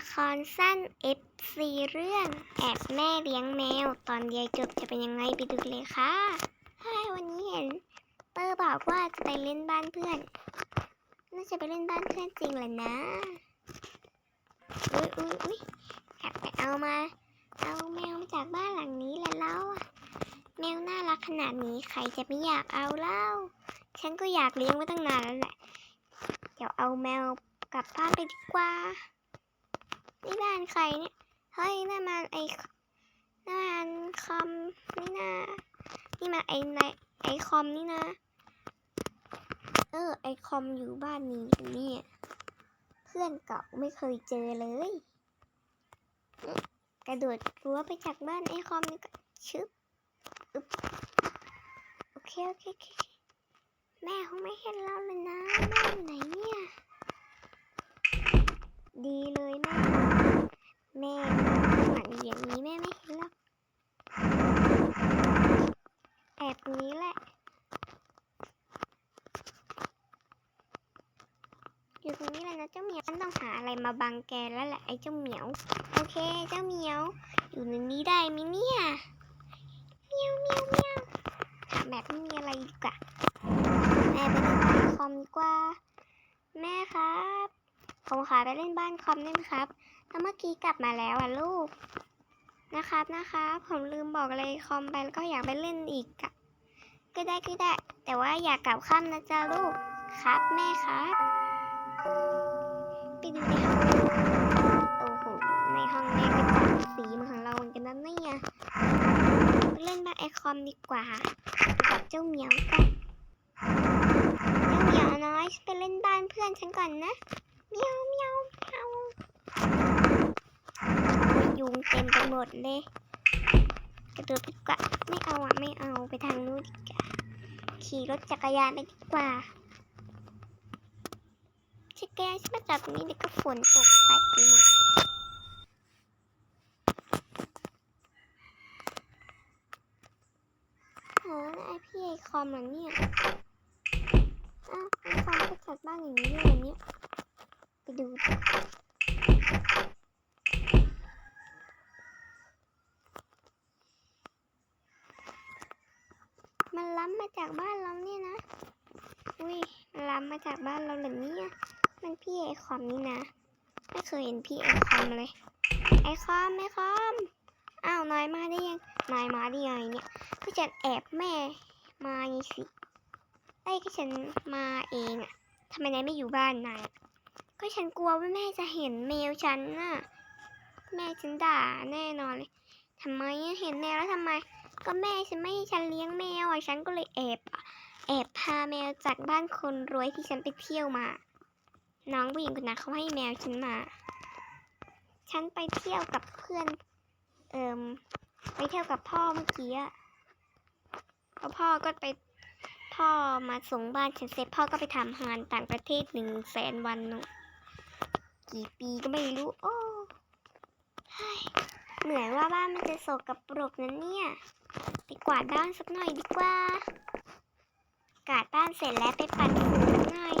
ละครสั้น FC เรื่อง แอบแม่เลี้ยงแมว ตอนเดียจบจะเป็นยังไงไปดูเลยค่ะใช่วันนี้เห็น เตอร์บอกว่าจะไปเล่นบ้านเพื่อน น่าจะไปเล่นบ้านเพื่อนจริงแหละนะอุ้ยอุ้ยอุ้ยแอบไปเอามา เอาแมวมาจากบ้านหลังนี้แหละเล่าอะแมวน่ารักขนาดนี้ใครจะไม่อยากเอาเล่า ฉันก็อยากเลี้ยงไว้ตั้งนานแล้วแหละ เดี๋ยวเอาแมวกลับบ้านไปดีกว่า นี่บ้านใครเนี่ย เฮ้ยนั่นมันไอนั่นมันคอมนี่นะนี่มาไอไนไอคอมนี่นะ เออ ไอคอมอยู่บ้านนี้เนี่ยเพื่อนเก่าไม่เคยเจอเลย กระโดดรั้วไปจากบ้านไอคอมนี่ก็ชึบอึบโอเคโอเคโอเคโอเคแม่คงไม่เห็นเราเลยนะแม่อยู่ไหนเนี่ย ดีเลยแม่แม่หลังอย่างนี้แม่ไม่เห็นหรอกแอบนี้แหละ อยู่ตรงนี้เลยนะเจ้าเหมียวฉันต้องหาอะไรมาบังแกแล้วแหละไอ้เจ้าเหมียว โอเค เจ้าเหมียว อยู่ในนี้ได้ไหมเนี่ยเมียวเมียวเมียวถามแบบไม่มีอะไรดีกว่าแม่ไปเล่นบ้านคอมดีกว่า แม่ครับ ผมขอไปเล่นบ้านคอมได้ไหมครับแล้วเมื่อกี้กลับมาแล้วอะลูก นะครับนะครับผมลืมบอกเลยคอมไปแล้วก็อยากไปเล่นอีกอะก็ได้ก็ได้ แต่ว่าอยากกลับค่ำนะจ๊ะลูก ครับแม่ครับไปดูในห้องโอ้โหในห้องแม่ก็จัดสีมือนของเราเหมือนกันนะเนี่ยไปเล่นบ้านไอคอมดีกว่ากับเจ้าเหมียวกันเจ้าเหมียวน้อยไปเล่นบ้านเพื่อนฉันก่อนนะ เมียวเมียวเมียวยุงเต็มไปหมดเลยกระโดดดีกว่าไม่เอาอะไม่เอาไปทางนู้นดีกว่าขี่รถจักรยานไปดีกว่าจักรยานฉันมาจอดตรงนี้เดี๋ยวก็ฝนตกใส่ไปหมดไอพี่ไอคอมเหรอเนี่ยอ้าวไอคอมก็จัดบ้านอย่างนี้เลยเนี่ย ดูดิมันล้ำมาจากบ้านเราเนี่ยนะ อุ้ยมันล้ำมาจากบ้านเราเหรอเนี่ยมันพี่ไอคอมนี่นะ ไม่เคยเห็นพี่ไอคอมเลย ไอคอมไอคอม อ้าวนายมาได้ยัง นายมาได้ยังเนี่ย ก็ฉันแอบแม่มาไงสิไอ้ก็ฉันมาเองอะทำไมนายไม่อยู่บ้านนาย ก็ฉันกลัวว่าแม่จะเห็นแมวฉันน่ะ แม่ฉันด่าแน่นอนเลยทำไมเห็นแมวแล้วทำไม ก็แม่ฉันไม่ให้ฉันเลี้ยงแมวอะฉันก็เลยแอบแอบพาแมวจากบ้านคนรวยที่ฉันไปเที่ยวมา น้องผู้หญิงคนนั้นเขาให้แมวฉันมา ฉันไปเที่ยวกับเพื่อน เอิมไปเที่ยวกับพ่อเมื่อกี้อะแล้วพ่อก็ไปพ่อมาส่งบ้านฉันเสร็จพ่อก็ไปทำงานต่างประเทศหนึ่งแสนวันหนู กี่ปีก็ไม่รู้ โอ้เหนื่อยว่าบ้านมันจะโศกกับปรกนั้นเนี่ย ไปกวาดบ้านสักหน่อยดีกว่า กวาดบ้านเสร็จแล้วไปปัดฝุ่นสักหน่อย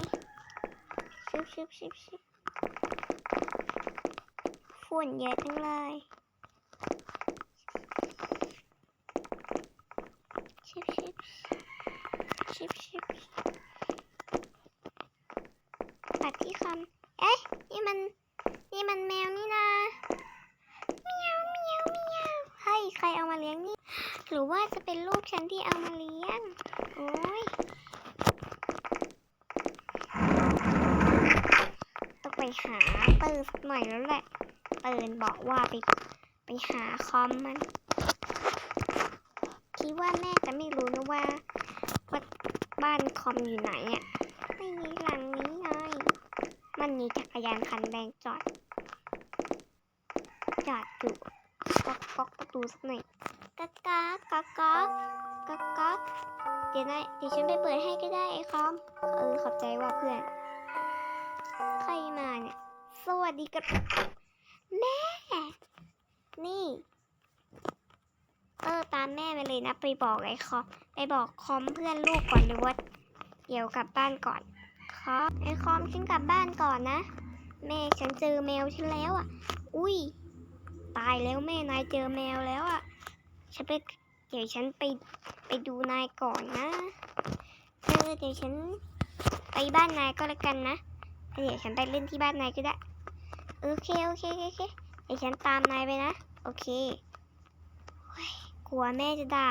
ชิบชิบชิบชิบฝุ่นเยอะจังเลยชิบชิบชิบชิบปัดที่คำ เอ๊ะ นี่มัน นี่มันแมวนี่นาเมียวเมียวเมียวเฮ้ยใครเอามาเลี้ยงนี่ หรือว่าจะเป็นลูกฉันที่เอามาเลี้ยง โอ้ยต้องไปหาเปิดสักหน่อยแล้วแหละเปิดบอกว่าไปไปหาคอมมัน คิดว่าแม่จะไม่รู้นะว่าว่าบ้านคอมอยู่ไหนอะไม่มีหลังนี้ไง มันมีจักรยานคันแดงจอด จอดอยู่ก๊อกก๊อกประตูสักหน่อยก๊อกก๊อกก๊อกก๊อกก๊อกก๊อกเดี๋ยวนะเดี๋ยวฉันไปเปิดให้ก็ได้ไอ้คอมเออขอบใจว่าเพื่อน ใครมาเนี่ย สวัสดีกับแม่ นี่ เออตามแม่ไปเลยนะ ไปบอกไอ้คอมไปบอกคอมเพื่อนลูกก่อนเลยว่า เดี๋ยวกลับบ้านก่อน คอมไอคอมฉันกลับบ้านก่อนนะ แม่ฉันเจอแมวฉันแล้วอะ อุ้ย ตายแล้วแม่นายเจอแมวแล้วอะ ฉันไปเดี๋ยวฉันไปไปดูนายก่อนนะเออเดี๋ยวฉันไปบ้านนายก็แล้วกันนะ เดี๋ยวฉันไปเล่นที่บ้านนายก็ได้ โอเคโอเคโอเคอเคเดี๋ยวฉันตามนายไปนะ โอเคกลัวแม่จะด่า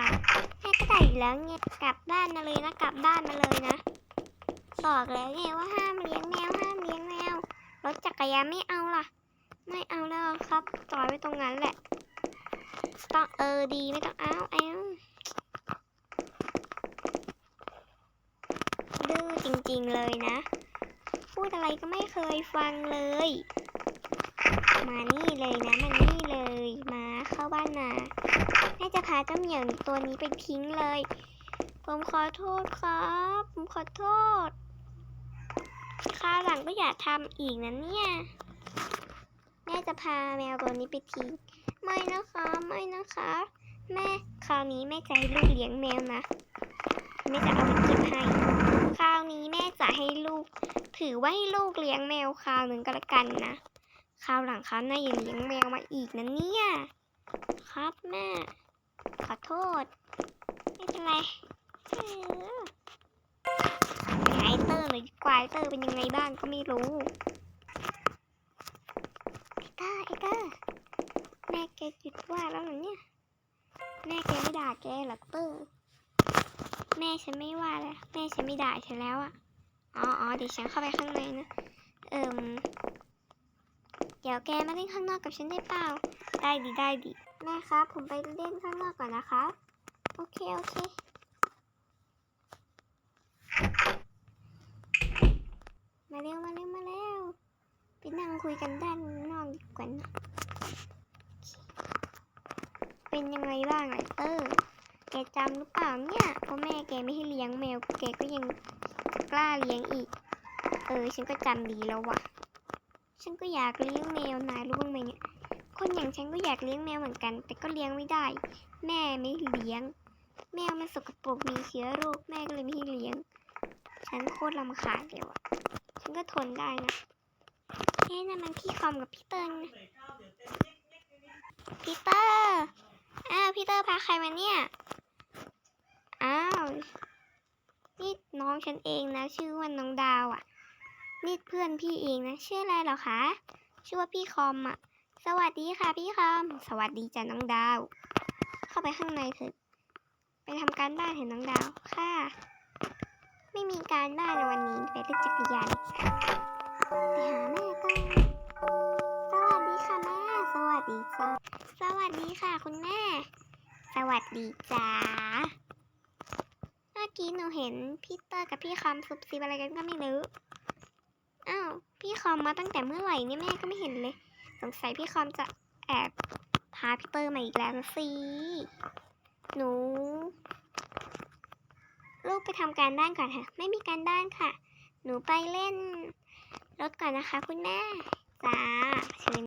แม่ก็ด่าอยู่แล้วไงกลับบ้านมาเลยนะ กลับบ้านมาเลยนะ บอกแล้วไงว่าห้ามเลี้ยงแมวห้ามเลี้ยงแมวรถจักรยานไม่เอาล่ะ ไม่เอาแล้วครับจอดไว้ตรงนั้นแหละต้องเออดีไม่ต้องเอาเอาดื้อจริงๆเลยนะ พูดอะไรก็ไม่เคยฟังเลย มานี่เลยนะมานี่เลยมาเข้าบ้านนาแม่จะพาเจ้าเหมียวตัวนี้ไปทิ้งเลย ผมขอโทษครับ ผมขอโทษ คราวหลังก็อย่าทำอีกนะเนี่ย แม่จะพาแมวตัวนี้ไปทิ้ง ไม่นะคะ ไม่นะคะ แม่คราวนี้แม่จะให้ลูกเลี้ยงแมวนะ แม่จะเอาไปเก็บให้ คราวนี้แม่จะให้ลูก ถือว่าให้ลูกเลี้ยงแมวคราวหนึ่งก็แล้วกันนะ คราวหลังคราวหน้าอย่าเลี้ยงแมวมาอีกนะเนี่ย ครับแม่ ขอโทษ ไม่เป็นไรเออไปหาไอเตอร์ เกอเตอร์เป็นยังไงบ้างก็ไม่รู้ไอเตอร์ไอเตอร์แม่แกหยุดว่าแล้วเหรอเนี่ย แม่แกไม่ด่าแกหรอกเตอร์แม่ฉันไม่ว่าแล้วแม่ฉันไม่ด่าฉันแล้วอะอ๋ออ๋อเดี๋ยวฉันเข้าไปข้างในนะเอิมเดี๋ยวแกมาเล่นข้างนอกกับฉันได้เปล่า ได้ดีได้ดีแม่ครับผมไปเล่นข้างนอกก่อนนะคะ โอเค โอเค มา เร็วมาเร็วมาเร็วไปนั่งคุยกันด้านนอกดีกว่านะเป็นยังไงบ้างไอเตอร์ แกจำหรือเปล่าเนี่ยพ่อแม่แกไม่ให้เลี้ยงแมว แกก็ยังกล้าเลี้ยงอีก เออ ฉันก็จำดีแล้วว่ะ ฉันก็อยากเลี้ยงแมวนายรู้บ้างไหมเนี่ย คนอย่างฉันก็อยากเลี้ยงแมวเหมือนกัน แต่ก็เลี้ยงไม่ได้ แม่ไม่เลี้ยง แมวมันสกปรกมีเชื้อโรคแม่ก็เลยไม่ให้เลี้ยง ฉันโคตรรำคาญเลยว่ะันก็ทนได้นะเฮ้ยนั่นมันพี่คอมกับพี่เติ้ลนะพี่เตอร์อ้าวพี่เตอร์พาใครมาเนี่ย อ้าว นี่น้องฉันเองนะ ชื่อว่าน้องดาวอะ นี่เพื่อนพี่เองนะ ชื่ออะไรหรอคะ ชื่อว่าพี่คอมอะ สวัสดีค่ะพี่คอม สวัสดีจ้ะน้องดาว เข้าไปข้างในเถอะ ไปทำการบ้านเถอะน้องดาว ค่ะ ไม่มีการบ้านในวันนี้ไปเล่นจักรยานไปหาแม่กันสวัสดีค่ะแม่ สวัสดีจ้าสวัสดีค่ะคุณแม่ สวัสดีจ้าเมื่อกี้หนูเห็นพี่เตอร์กับพี่คอมซุบซิบอะไรกันก็ไม่รู้อ้าวพี่คอมมาตั้งแต่เมื่อไหร่เนี่ยแม่ก็ไม่เห็นเลย สงสัยพี่คอมจะแอบพาพี่เตอร์มาอีกแล้วนะสิหนู ลูกไปทำการบ้านก่อนค่ะ ไม่มีการบ้านค่ะ หนูไปเล่นรถก่อนนะคะ คุณแม่จ้าเชิญ